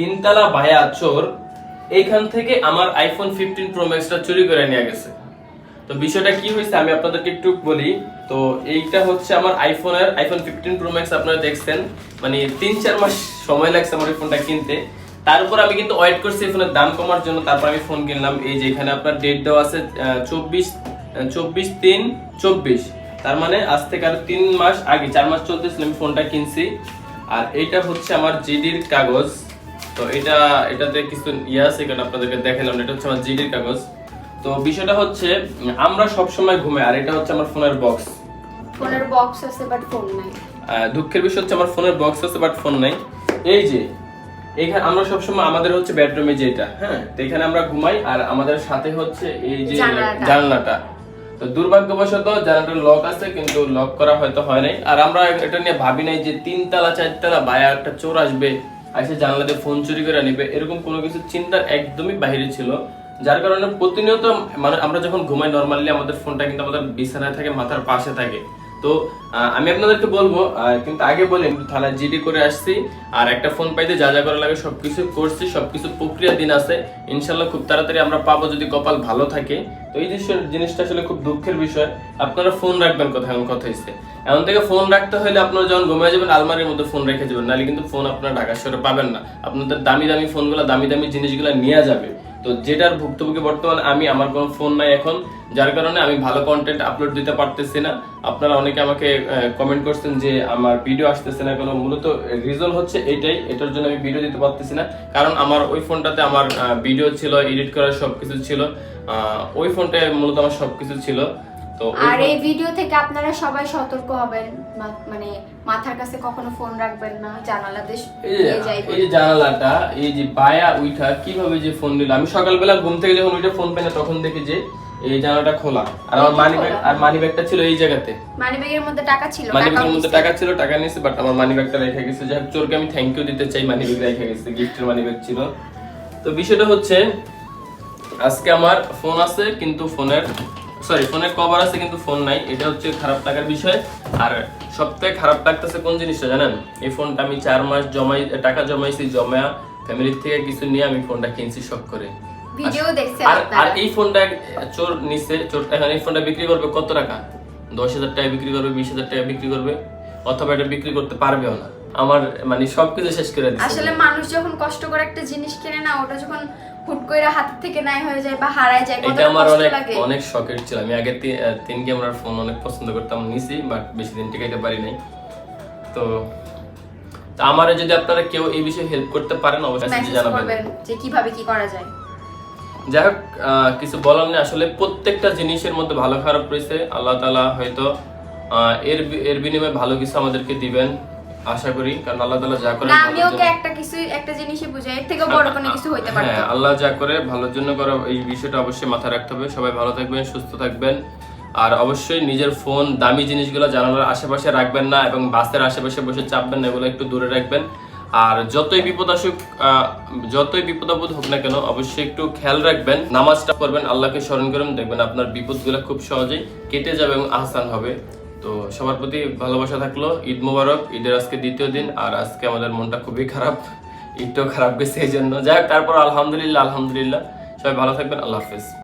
তিনতলা ভায়া চোর, এইখান থেকে আমার আইফোন ফিফটিন প্রো ম্যাক্সটা চুরি করে নিয়ে গেছে। তো বিষয়টা কি হয়েছে আমি আপনাদেরকে একটু বলি। তো এইটা হচ্ছে আমার আইফোনের আইফোন ফিফটিন প্রো ম্যাক্স আপনারা দেখছেন। মানে তিন, চার মাস সময় লাগছে আমার এই ফোনটা কিনতে। তার উপর আমি কিন্তু ওয়েট করছি এই ফোনের দাম কমার জন্য। তারপর আমি ফোন কিনলাম। এই যে এখানে আপনার ডেট দেওয়া আছে চব্বিশ চব্বিশ তিন, চব্বিশ। তার মানে আজ থেকে আর তিন মাস আগে, চার মাস চলতেছিল আমি ফোনটা কিনছি। আর এইটা হচ্ছে আমার জিডির কাগজ। তো এটা এটাতে কিছু ইয়ে আছে কারণ আপনাদেরকে দেখালাম এটা হচ্ছে আমার জিডির কাগজ। তো বিষয়টা হচ্ছে আমরা সব সময় ঘুমাই আর এটা হচ্ছে আমার ফোনের বক্স ফোনের বক্স আছে বাট ফোন নাই। দুঃখের বিষয় হচ্ছে আমার ফোনের বক্স আছে বাট ফোন নাই। এই যে এখানে আমরা সবসময় আমাদের হচ্ছে বেডরুমে যেটা হ্যাঁ? তো এখানে আমরা ঘুমাই আর আমাদের সাথে হচ্ছে এই যে জানলাটা। তো দুর্ভাগ্যবশত জানালাটার লক আছে কিন্তু লক করা হয়তো হয় নাই। আর আমরা এটা নিয়ে ভাবি নাই যে তিনতলা চারতলা বায়া একটা চোর আসবে এসে দিয়ে ফোন চুরি করে নিবে, এরকম কোনো কিছু চিন্তার একদমই বাইরে ছিল। যার কারণে প্রতিনিয়ত মানে আমরা যখন ঘুমাই নর্মালি আমাদের ফোনটা কিন্তু আমাদের বিছানায় থাকে, মাথার পাশে থাকে। তো আমি আপনাদেরকে বলব কিন্তু আগে বলি থানায় জিডি করে আসছি, আর একটা ফোন পাইতে যা যা করা লাগে সবকিছু করছি, সবকিছু প্রক্রিয়া দিন আছে। ইনশাল্লাহ খুব তাড়াতাড়ি আমরা পাবো যদি কপাল ভালো থাকে। তো এই জিনিস- জিনিসটা আসলে খুব দুঃখের বিষয়। আপনারা ফোন রাখবেন কোথায় এমন কথা হচ্ছে এমন থেকে ফোন রাখতে হলে আপনারা যখন ঘুমিয়ে যাবেন, আলমারির মধ্যে ফোন রেখে যাবেন। নাহলে কিন্তু ফোন আপনারা ঢাকা শহরে পাবেন না। আপনাদের দামি দামি ফোনগুলো, দামি দামি জিনিসগুলো নিয়ে যাবে। তো যেটার ভুক্তভোগী বর্তমানে আমি, আমার কোনো ফোন নাই এখন। যার কারণে আমি ভালো কন্টেন্ট আপলোড দিতে পারতেছি না। আপনারা অনেকে আমাকে কমেন্ট করছেন যে আমার ভিডিও আসতেছে না কেন। মূলত রিজন হচ্ছে এটাই। এটার জন্য আমি ভিডিও দিতে পারতেছি না। কারণ আমার ওই ফোনটাতে আমার ভিডিও ছিল এডিট করার সব কিছু ছিল ওই ফোনটায় মূলত আমার সবকিছু ছিল। তো ওই আর এই ভিডিও থেকে আপনারা সবাই সতর্ক হবেন মানে মাথার কাছে কখনো ফোন রাখবেন না জানালাতে এই যে- জানালাটা এই যে বায়া উইঠা কীভাবে যে ফোন আমি সকালবেলা ঘুম থেকে যখন ফোন তখন দেখি যে এই জানালাটা খোলা। আর আমার মানি ব্যাগ আর মানি ব্যাগটা ছিল এই জায়গাতে। মানি ব্যাগের মধ্যে টাকা ছিল মানি ব্যাগের মধ্যে টাকা ছিল টাকা নিয়েছে বাট আমার মানি ব্যাগটা রেখে গেছে। যাই চোরকে আমি থ্যাংক ইউ দিতে চাই মানি ব্যাগ রেখে গেছে গিফটের মানি ব্যাগ ছিল। তো বিষয়টা হচ্ছে আজকে আমার ফোন আছে কিন্তু ফোনের সরি ফোনের কভার আছে কিন্তু ফোন নাই। এটা হচ্ছে খারাপ লাগার বিষয়। আর সবথেকে খারাপ লাগতেছে কোন জিনিসটা জানেন? এই ফোনটা আমি চার মাস জমাই টাকা জমাইছি জমা ফ্যামিলির থেকে কিছু নিয়ে আমি ফোনটা কিনছি শখ করে। ভিডিও দেখছেন আর এই ফোনটা চোর নিচ্ছে চোর এখন এই ফোনটা বিক্রি করবে কত টাকা? দশ হাজার টাকা বিক্রি করবে বিশ হাজার টাকা বিক্রি করবে অথবা এটা বিক্রি করতে পারবেও না। আমার মানে সবকিছু শেষ করে দিচ্ছে আসলে মানুষ যখন কষ্ট করে একটা জিনিস কিনে না ওটা যখন হুট করে হাত থেকে নাই হয়ে যায় বা হারায় যায় এটা আমার অনেক অনেক শখের ছিল। আমি আগে তিন ক্যামেরার ফোন অনেক পছন্দ করতাম নিছি বাট বেশি দিন টিকাইতে পারি নাই। তো তো আমার যদি আপনারা কেউ এই বিষয়ে হেল্প করতে পারেন অবশ্যই জানাবেন। যে কীভাবে কি করা যায়। যাই হোক কিছু বলার নেই। আসলে প্রত্যেকটা জিনিসের মধ্যে ভালো খারাপ রয়েছে। আল্লাহ তালা হয়তো এর এর বিনিময়ে ভালো কিছু আমাদেরকে দিবেন। আশা করি কারণ আল্লাহ যা করে না আমি ওকে একটা কিছু একটা জিনিসই বুঝাই এর থেকে বড় কোনো কিছু হইতে পারতো। হ্যাঁ আল্লাহ যা করে ভালোর জন্য করে এই বিষয়টা অবশ্যই মাথায় রাখতে হবে। সবাই ভালো থাকবেন সুস্থ থাকবেন। আর অবশ্যই নিজের ফোন দামি জিনিসগুলো জানালার আশেপাশে রাখবেন না এবং বাসের আশেপাশে বসে চাপবেন না এগুলো একটু দূরে রাখবেন। আর যতই বিপদ আসুক যতই বিপদ আপদ হোক না কেন অবশ্যই একটু খেয়াল রাখবেন। নামাজটা করবেন আল্লাহকে স্মরণ করবেন দেখবেন আপনার বিপদগুলো খুব সহজেই কেটে যাবে এবং আহসান হবে। তো সবার প্রতি ভালোবাসা থাকল। ঈদ মোবারক, ঈদের আজকে দ্বিতীয় দিন, আর আজকে আমাদের মনটা খুবই খারাপ। ঈদটাও খারাপ গেছে, এই জন্য। যাই হোক তারপর আলহামদুলিল্লাহ আলহামদুলিল্লাহ। সবাই ভালো থাকবেন, আল্লাহ হাফেজ।